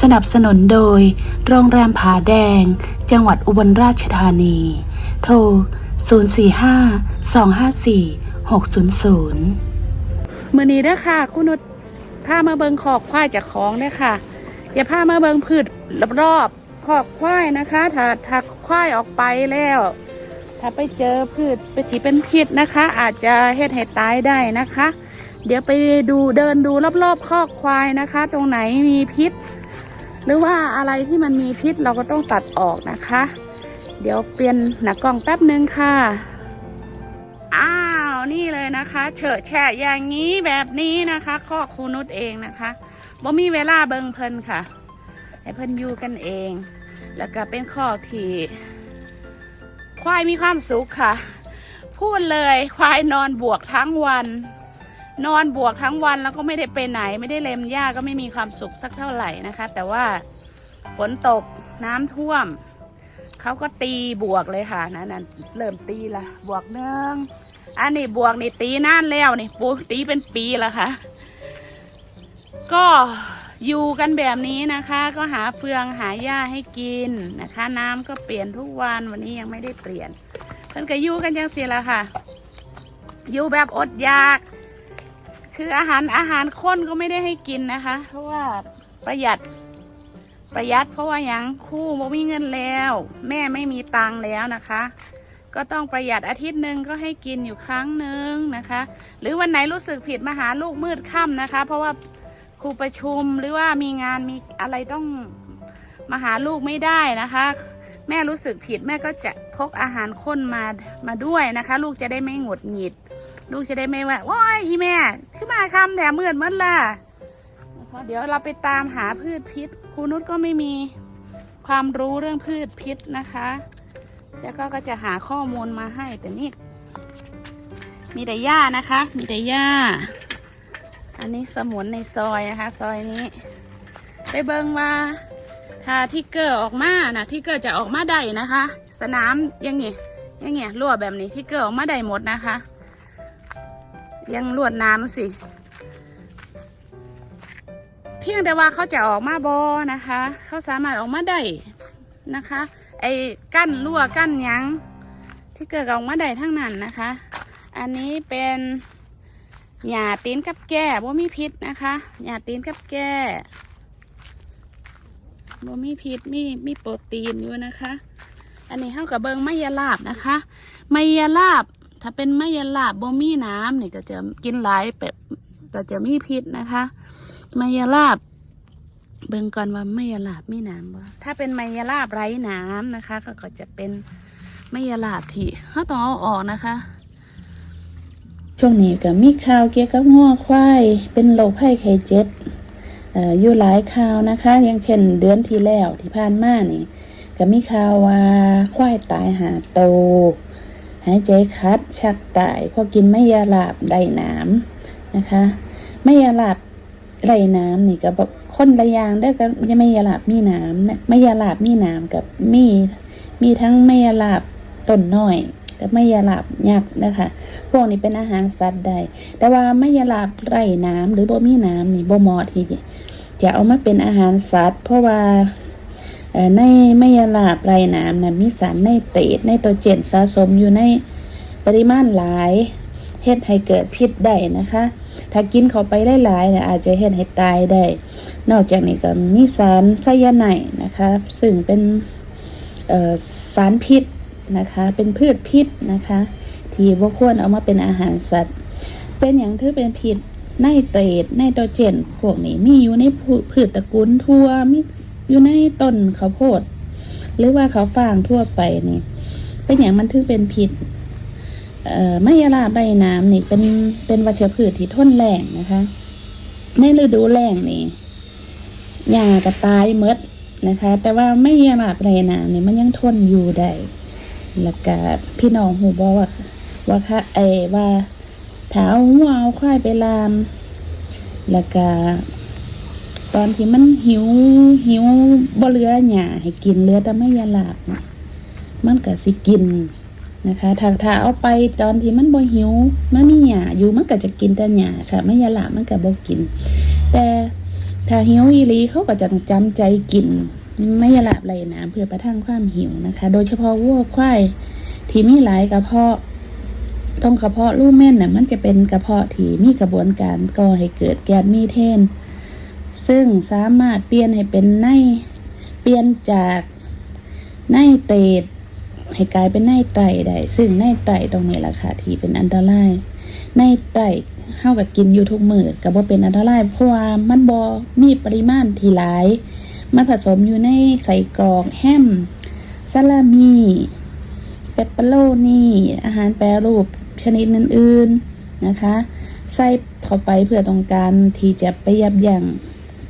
สนับสนุนโดย โรงแรมผาแดง จังหวัดอุบลราชธานี โทร 045 254 600 มื่อนี้เด้อค่ะคุณนุชพามาเบิงขอกควายจากของเด้อค่ะ อย่าพามาเบิงพืชรอบๆขอกควายนะคะ ถ้าถ้าควายออกไปแล้ว ถ้าไปเจอพืชไปที่เป็นพิษนะคะ อาจจะเฮ็ดให้ตายได้นะคะ เดี๋ยวไปดูเดินดูรอบๆคอกควายนะคะ ตรงไหนมีพิษ หรือว่าอะไรที่มันมีพิษเราก็ต้องตัดออกนะคะ เดี๋ยวเปลี่ยนหน้ากล้องแป๊บนึงค่ะ อ้าวนี่เลยนะคะเฉอะแฉะอย่างนี้แบบนี้นะคะข้อครูนุชเองนะคะบ่มีเวลาเบิงเพลินค่ะ ให้เพิ่นอยู่กันเอง แล้วก็เป็นข้อที่ควายมีความสุขค่ะ พูดเลยควายนอนบวกทั้งวัน นอนบวกทั้งวันแล้วก็ไม่ได้ไปไหน ไม่ได้เล็มหญ้าก็ไม่มีความสุขสักเท่าไหร่นะคะ แต่ว่าฝนตกน้ำท่วมเขาก็ตีบวกเลยค่ะนั่นนั่นเริ่มตีละบวกหนึ่งอันนี้บวกนี่ตีนานแล้วนี่ปูตีเป็นปีแล้วค่ะ ก็อยู่กันแบบนี้นะคะ ก็หาเฟืองหาหญ้าให้กินนะคะ น้ำก็เปลี่ยนทุกวันวันนี้ยังไม่ได้เปลี่ยนเพิ่นก็อยู่กันจังเสิละค่ะอยู่แบบอดอยาก คืออาหารอาหารข้นก็ไม่ได้ให้กินนะคะ เพราะว่าประหยัดประหยัดเพราะว่ายังคู่บ่มีเงินแล้ว แม่ไม่มีตังค์แล้วนะคะ ก็ต้องประหยัดอาทิตย์หนึ่งก็ให้กินอยู่ครั้งหนึ่งนะคะ หรือวันไหนรู้สึกผิดมาหาลูกมืดค่ำนะคะ เพราะว่าครูประชุมหรือว่ามีงานมีอะไรต้องมาหาลูกไม่ได้นะคะ แม่รู้สึกผิดแม่ก็จะพกอาหารข้นมามาด้วยนะคะ ลูกจะได้ไม่หงุดหงิด ลูกจะได้ไม่ว่าว้ายอีแม่ขึ้นมาคำแถมมืดมืดล่ะนะคะเดี๋ยวเราไปตามหาพืชพิษครูนุชก็ไม่มีความรู้เรื่องพืชพิษนะคะ แล้วก็ก็จะหาข้อมูลมาให้แต่นี่มีแต่หญ้านะคะ มีแต่หญ้า อันนี้สมุนในซอยนะคะ ซอยนี้ ไปเบิงว่าถ้าทิกเกอร์ออกมานะทิกเกอร์จะออกมาได้นะคะ สนามยังไงยังไงรั่วแบบนี้ทิกเกอร์ออกมาได้หมดนะคะ ยังลวดน้ำสิ เพียงแต่ว่าเขาจะออกมาบอนะคะ เขาสามารถออกมาได้นะคะ ไอ้กั้นรั่วกั้นยังที่เกิดออกมาได้ทั้งนั้นนะคะ อันนี้เป็นหญ้าตีนกับแก่บ่มีพิษนะคะหญ้าตีนกับแก่บ่มีพิษมีมีโปรตีนอยู่นะคะ อันนี้เท่ากับเบิงไมยลาบนะคะไมยลาบ ถ้าเป็นไมยลาบบ่มีน้ำนี่ก็จะกินหลายแบบก็จะมีพิษนะคะมายาลาบ เบิ่งก่อนว่ามายาลาบมีน้ำบ่ถ้าเป็นมายาลาบไร้น้ำนะคะ ก็ก็จะเป็นมายาลาบที่เขาต้องเอาออกนะคะ ช่วงนี้ก็มีข่าวเกี่ยวกับงัวควายเป็นโรคไข้ไข้เจ็บเอ่ออยู่หลายข่าวนะคะ อย่างเช่นเดือนที่แล้วที่ผ่านมานี่ ก็มีข่าวว่าควายตายหาโต หายใจคัด ชักตายพราะกินไม่ยาลาบได้น้ำนะคะไม่ยาลาบไรน้ำนี่ก็แบบคนละอย่างได้ก็ยังไม่ยาลาบมีน้ำนะไม่ยาลาบมีน้ำกับมีมีทั้งไม่ยาลาบต้นน้อยกับไม่ยาลาบยักษ์นะคะ พวกนี้เป็นอาหารสัตว์ได้แต่ว่าไม่ยาลาบไรน้ำหรือบ่มีน้ำนี่บ่เหมาะที่จะเอามาเป็นอาหารสัตว์ เพราะว่า ในไม่ยาลาบไรน้ำนั้นมีสารไนเตรตไนโตรเจนสะสมอยู่ในปริมาณหลายเฮ็ดให้เกิดพิษได้นะคะ ถ้ากินเข้าไปหลายๆเนี่ยอาจจะเฮ็ดให้ตายได้ นอกจากนี้ก็มีสารไซยาไนนะคะ ซึ่งเป็นสารพิษนะคะ เป็นพืชพิษนะคะ ที่บ่ควรเอามาเป็นอาหารสัตว์ เป็นอย่างที่เป็นพิษไนเตรตไนโตรเจนพวกนี้มีอยู่ในพืพืชตระกูลทั่วมี อยู่ในต้นข้าวโพด หรือว่าข้าวฟ่างทั่วไปนี่เป็นอย่างมันถึงเป็นพิษเอ่อไมยาลาใบน้ำนี่เป็นเป็นวัชพืชที่ทนแรงนะคะในฤดูแล้งนี่หญ้าก็ตายหมดนะคะ แต่ว่าไม่ยาลาใบน้ำนี่มันยังทนอยู่ได้แล้วก็พี่น้องหูบอกว่าว่าค่ะเอว่าถ้าเอาหัวเอาควายไปลาม แล้วก็ อนที่มันหิวหิวบ่เลือหญ้าให้กินเลือแต่ไม่ยาลาบนะมันก็สิกินนะคะถ้าถ้าเอาไปตอนที่มันบ่หิวมันมีหญ้าอยู่มันก็จะกินแต่หญ้าค่ะไม่ยาละมันก็บ่กิน แต่ถ้าหิวอีลีเขาก็จะจำใจกิน ไม่ยาลาบไหลน้ำเพื่อประทังความหิวนะคะ โดยเฉพาะวัวควายที่มีหลายกระเพาะตรงกระเพาะลูกแม่นน่ะมันจะเป็นกระเพาะที่มีกระบวนการก่อให้เกิดแก๊สมีเทน ซึ่งสามารถเปลี่ยนให้เป็นไนเปลี่ยนจากไนเตรตให้กลายเป็นไนไตรได้ ซึ่งไนไตรตรงนี้แหละค่ะที่เป็นอันตรายไนไตรเฮากับกินอยู่ทุกมือก็บ่เป็นอันตรายเพราะว่ามันบ่มีปริมาณที่หลายมันผสมอยู่ในใส่กรอกแฮมซาลามีเปปเปโรนีอาหารแปรรูปชนิดอื่นๆนะคะ ใส่เข้าไปเพื่อต้องการที่จะไปยับยั้ง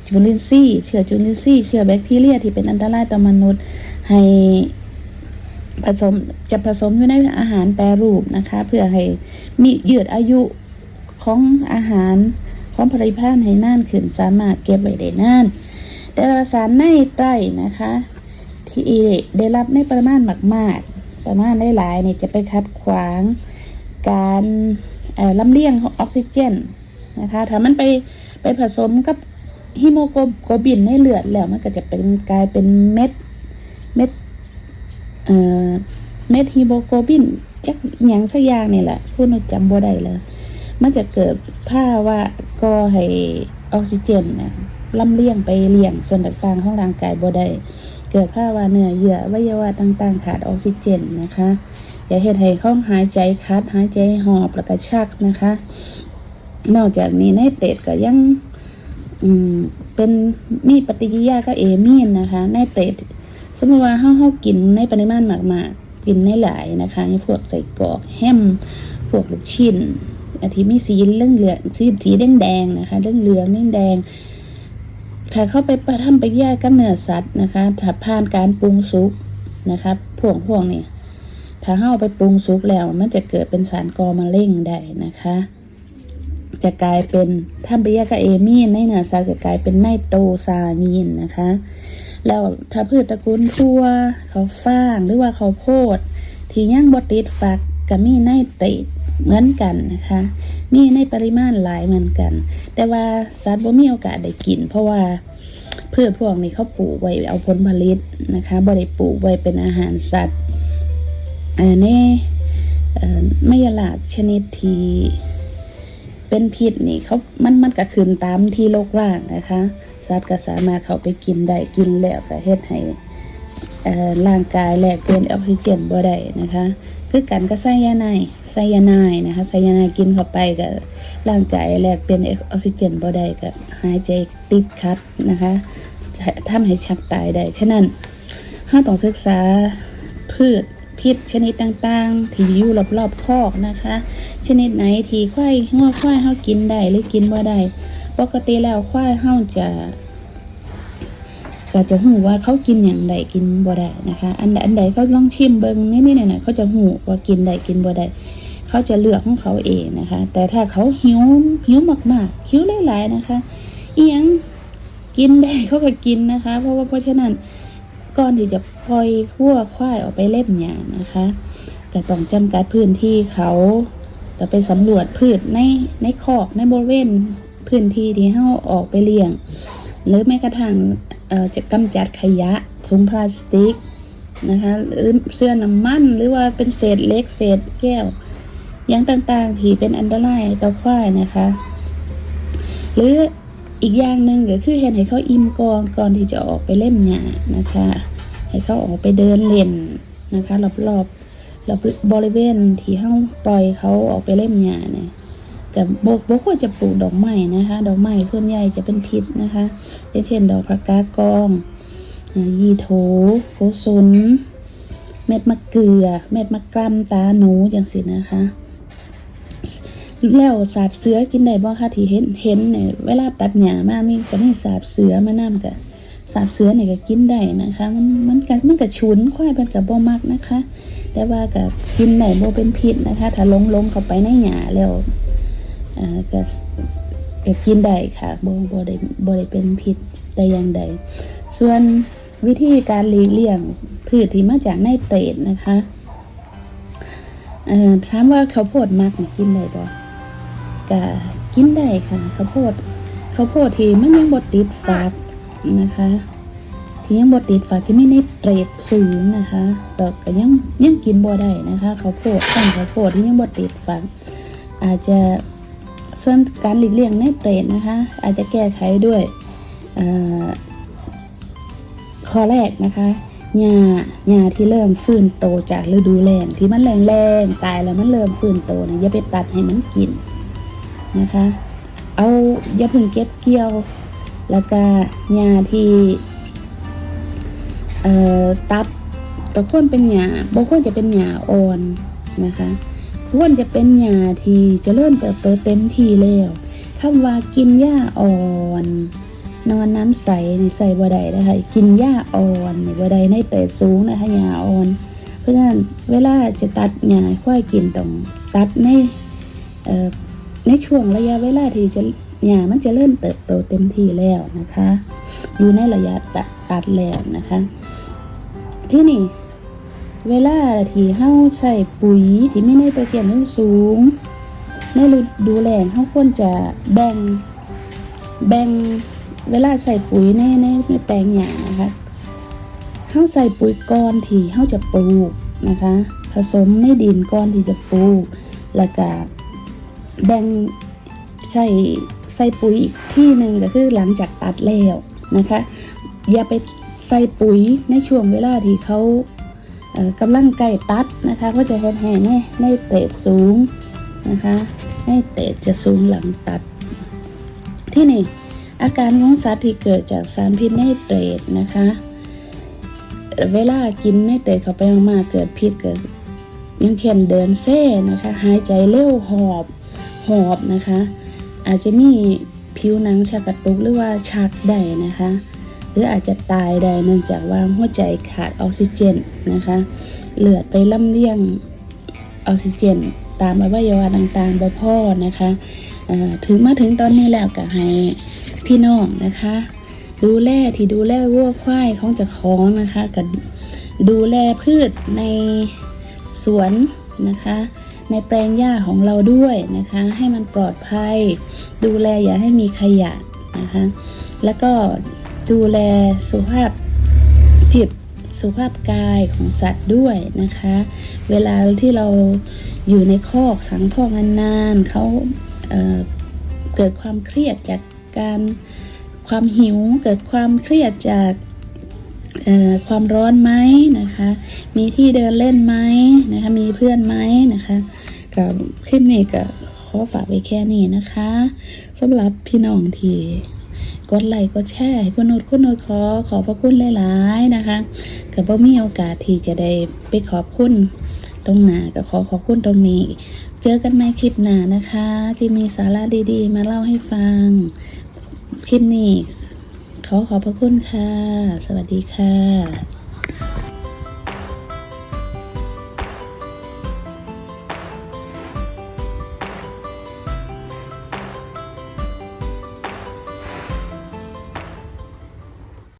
จุลินทรีย์เชื้อจุลินทรีย์เชื้อแบคทีเรียที่เป็นอันตรายต่อมนุษย์ให้ผสมจะผสมอยู่ในอาหารแปรรูปนะคะ เพื่อให้มียืดอายุของอาหารของผลิตภัณฑ์ให้นานขึ้นสามารถเก็บไว้ได้นาน แต่ว่าสารในไตรนะคะ ที่ได้รับในปริมาณมาก ๆ ประมาณหลายๆเนี่ยจะไปคัดขวางการเอ่อลำเลียงองออกซิเจนนะคะถ้ามันไปไปผสมกับ ฮีโมโกบินในเลือดแล้วมันก็จะเป็นกลายเป็นเม็ด เม็ดเอ่อเม็ดฮีโมโกบินจักยังสักอย่างนี่แหละพูดจำบ่ได้เลยมันจะเกิดภาวะก่อให้ออกซิเจนนะลำเลียงไปเลี้ยงส่วนต่างๆของร่างกายบ่ได้เกิดภาวะเนื้อเยื่อวัยวะต่างๆ ขาดออกซิเจนนะคะอย่าเฮ็ดให้ข้องหายใจคัดหายใจหอบแล้วก็ชักนะคะ นอกจากนี้ในเป็ดก็ยัง อืมเป็นมีปฏิกิริยากับเอมีนนะคะ ในเป็ดสมมติว่าเฮาเฮากินในปริมาณมากๆกินในหลายนะคะพวกใส่กรอกแฮมพวกลูกชิ้นอาทิมีสีเหลืองเหลืองสีสีแดงแดงนะคะเหลืองเหลืองแดงแดงถ้าเข้าไปประทำไปแยกกับเนื้อสัตว์นะคะ ถ้าผ่านการปรุงสุกนะคะพวกพวกนี้ถ้าเฮาเอาไปปรุงสุกแล้ว มันจะเกิดเป็นสารกอมะเร็งได้นะคะ จะกลายเป็นถ้าไปแยกกับเอมีนในเนื้อสัตว์จะกลายเป็นไนโตซามีนนะคะ แล้วถ้าพืชตระกูลทั่วเขาฟ่างหรือว่าเขาโพด ที่ย่างบติดฝักกับมีไนเตรตเหมือนกันนะคะ มีในปริมาณหลายเหมือนกัน แต่ว่าสัตว์บ่มีโอกาสได้กิน เพราะว่าพืชพวกนี้เขาปลูกไว้เอาผลผลิตนะคะบ่ได้ปลูกไว้เป็นอาหารสัตว์อ่าในเอ่อไม่ยลาดชนิดที่ เป็นพิษนี่เขามันมันก็ขึ้นตามที่โลกล่างนะคะ สัตว์ก็สามารถเข้าไปกินได้กินแล้วก็เฮ็ดให้ร่างกายแลกเปลี่ยนออกซิเจนบ่ได้นะคะ คือกันก็ไซยาไนไซยาไนนะคะไซยาไนกินเข้าไปก็ร่างกายแลกเปลี่ยนออกซิเจนบ่ได้ก็หายใจติดขัดนะคะทำให้ชักตายได้ฉะนั้นห้าต้องศึกษาพืช พิษชนิดต่างๆ ที่อยู่รอบๆคอกนะคะ ชนิดไหนที่ควายงอควายเฮากินได้หรือกินบ่ได้ปกติแล้วควายเฮาจะก็จะหูว่าเขากินอย่างใดกินบ่ได้นะคะ อันใดอันใดเขาลองชิมเบิ่งนี่ๆหน่อยๆเขาจะหูว่ากินได้กินบ่ได้เขาจะเลือกของเขาเองนะคะ แต่ถ้าเขาหิวหิวมากๆหิวหลายๆนะคะเอียงกินได้เขาก็กินนะคะ เพราะว่าเพราะฉะนั้น ก่อนที่จะปล่อยขั้วควายออกไปเล่มหญ้านะคะก็ต้องจำกัดพื้นที่เขาเราไปสำรวจพืชในในคอกในบริเวณพื้นที่ที่เฮาออกไปเลี้ยง หรือแม้กระทั่งจะกำจัดขยะถุงพลาสติกนะคะหรือเสื้อน้ำมันหรือว่าเป็นเศษเล็กเศษแก้วอย่างต่างๆที่เป็นอันตรายต่อควายนะคะ หรือ อีกอย่างหนึ่งก็คือเห็นให้เขาอิ่มก่อนก่อนที่จะออกไปเล่มหญ้านะคะ ให้เขาออกไปเดินเล่นนะคะรอบๆรอบรอบบริเวณที่ห้าปล่อยเขาออกไปเล่มหญ้าเนี่ยแต่บกบควรจะปลูกดอกไม้นะคะ ดอกไม้ส่วนใหญ่จะเป็นพิษนะคะเช่นดอกพระกากองยีโถโกศลเม็ดมะเกลือ เม็ดมะกรัมตาหนูอย่างสินะคะ แล้วสาบเสือกินได้บ่คะที่เห็นเห็นเนี่ยเวลาตัดหญ้ามามีก็มีสาบเสือมานํกะสาบเสือเนี่ยก็กินได้นะคะ มันมันก็มันก็ฉุนควายเป็นกับบ่มักนะคะ แต่ว่าก็กินได้บ่เป็นพิษนะคะ ถ้าลงลงเข้าไปในหญ้าแล้วอ่าก็ก็กินได้ค่ะบ่บ่ได้บ่ได้เป็นพิษแต่อย่างใด ส่วนวิธีการหลีกเลี่ยงพืชที่มาจากไนเตรตนะคะเอ่อถามว่าข้าวโพดมักกินได้บ่ ก็กินได้ค่ะข้าวโพดข้าวโพดที่มันยังบดติดฝักนะคะ ที่ยังบดติดฝักจะไม่นิเตรดสูงนะคะแต่ก็ยังยังกินบ่ได้นะคะข้าวโพดต้นข้าวโพดที่ยังบดติดฝักอาจจะส่วนการหลีกเลี่ยงไนเตรดนะคะ อาจจะแก้ไขด้วยข้อแรกนะคะหญ้าหญ้าที่เริ่มฟื้นโตจากฤดูแล้งที่มันแรงๆตายแล้วมันเริ่มฟื้นโตนะอย่าไปตัดให้มันกิน นะคะ เอาอย่าเพิ่งเก็บเกี่ยว แล้วก็หญ้าที่เอ่อตัดก็ควรเป็นหญ้าบ่ควรจะเป็นหญ้าอ่อนนะคะ ควรจะเป็นหญ้าที่จะเริ่มเติบโตเต็มที่แล้วคำว่ากินหญ้าอ่อนนอนน้ำใสนี่ใส่บ่ได้นะคะกินหญ้าอ่อนนี่บ่ได้ในเตยสูงนะคะหญ้าอ่อน เพราะฉะนั้นเวลาจะตัดหญ้าควายกินต้องตัดในเอ่อ ในช่วงระยะเวลาที่จะหญ้ามันจะเริ่มเติบโตเต็มที่แล้วนะคะ อยู่ในระยะตัดตัดแล้วนะคะ ที่นี่เวลาที่เฮาใส่ปุ๋ยที่มีไนโตรเจนสูง ในฤดูแล้งเฮาควรจะแบ่งแบ่งเวลาใส่ปุ๋ยในในในแปลงหญ้านะคะเฮาใส่ปุ๋ยก้อนที่เฮาจะปลูกนะคะ ผสมในดินก้อนที่จะปลูกแล้วก็ แบ่งใส่ใส่ปุ๋ยอีกที่หนึ่งก็คือหลังจากตัดแล้วนะคะ อย่าไปใส่ปุ๋ยในช่วงเวลาที่เขากำลังใกล้ตัดนะคะก็จะแห้งๆในในเตะสูงนะคะในเตะจะสูงหลังตัด ที่นี่อาการของสัตว์ที่เกิดจากสารพิษไนเตรตนะคะ เวลากินไนเตรตเข้าไปมากๆเกิดพิษเกิดยังเช่นเดินเซ่นะคะหายใจเร็วหอบ หอบนะคะ อาจจะมีผิวหนังชากระตุกหรือว่าชักได้นะคะ หรืออาจจะตายได้เนื่องจากว่าหัวใจขาดออกซิเจนนะคะเลือดไปลำเลียงออกซิเจน ตามอวัยวะต่างๆบ่พ่อนะคะถึงมาถึงตอนนี้แล้วก็ให้พี่น้องนะคะ ดูแลที่ดูแลวัวควายของจะของนะคะกับดูแลพืชในสวนนะคะ ในแปลงหญ้าของเราด้วยนะคะ ให้มันปลอดภัย ดูแลอย่าให้มีขยะนะคะ แล้วก็ดูแลสุขภาพจิตสุขภาพกายของสัตว์ด้วยนะคะ เวลาที่เราอยู่ในคอกสังคอกนานๆเขาเเกิดความเครียดจากการความหิว เกิดความเครียดจากความร้อนไหมนะคะ มีที่เดินเล่นไหมนะคะ มีเพื่อนไหมนะคะ กับคลิปนี้ก็ขอฝากไว้แค่นี้นะคะสำหรับพี่น้องที่กดไลค์กดแชร์ให้คุณโนดคุณโนดขอขอบพระคุณหลายๆนะคะกับบ่มีโอกาสที่จะได้ไปขอบคุณตรงหน้าก็ขอขอบคุณตรงนี้ เจอกันใหม่คลิปหน้านะคะที่มีสาระดีๆ มาเล่าให้ฟัง คลิปนี้ขอขอบพระคุณค่ะ สวัสดีค่ะ